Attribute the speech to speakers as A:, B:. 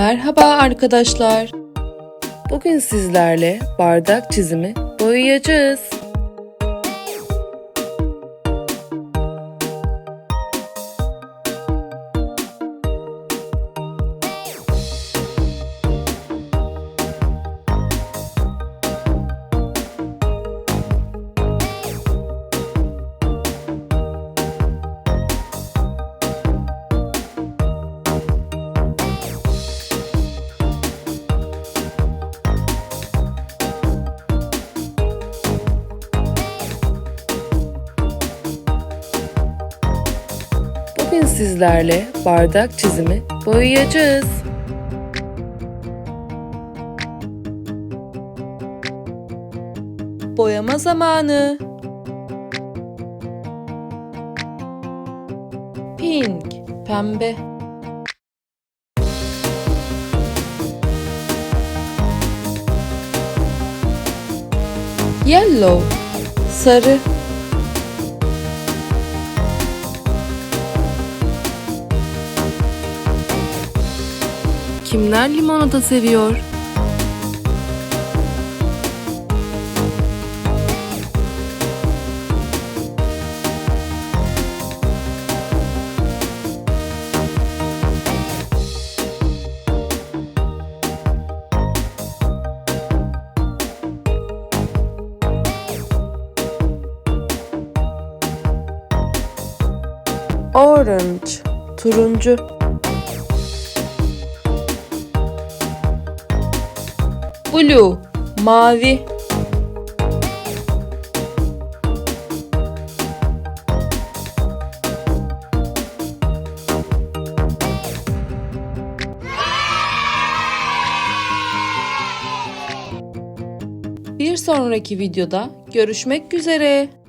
A: Merhaba arkadaşlar. Bugün sizlerle bardak çizimi boyayacağız. Bugün sizlerle bardak çizimi boyayacağız. Boyama zamanı. Pink, pembe. Yellow, sarı. Kimler limonata seviyor? Orange, turuncu. Blue, mavi. Bir sonraki videoda görüşmek üzere.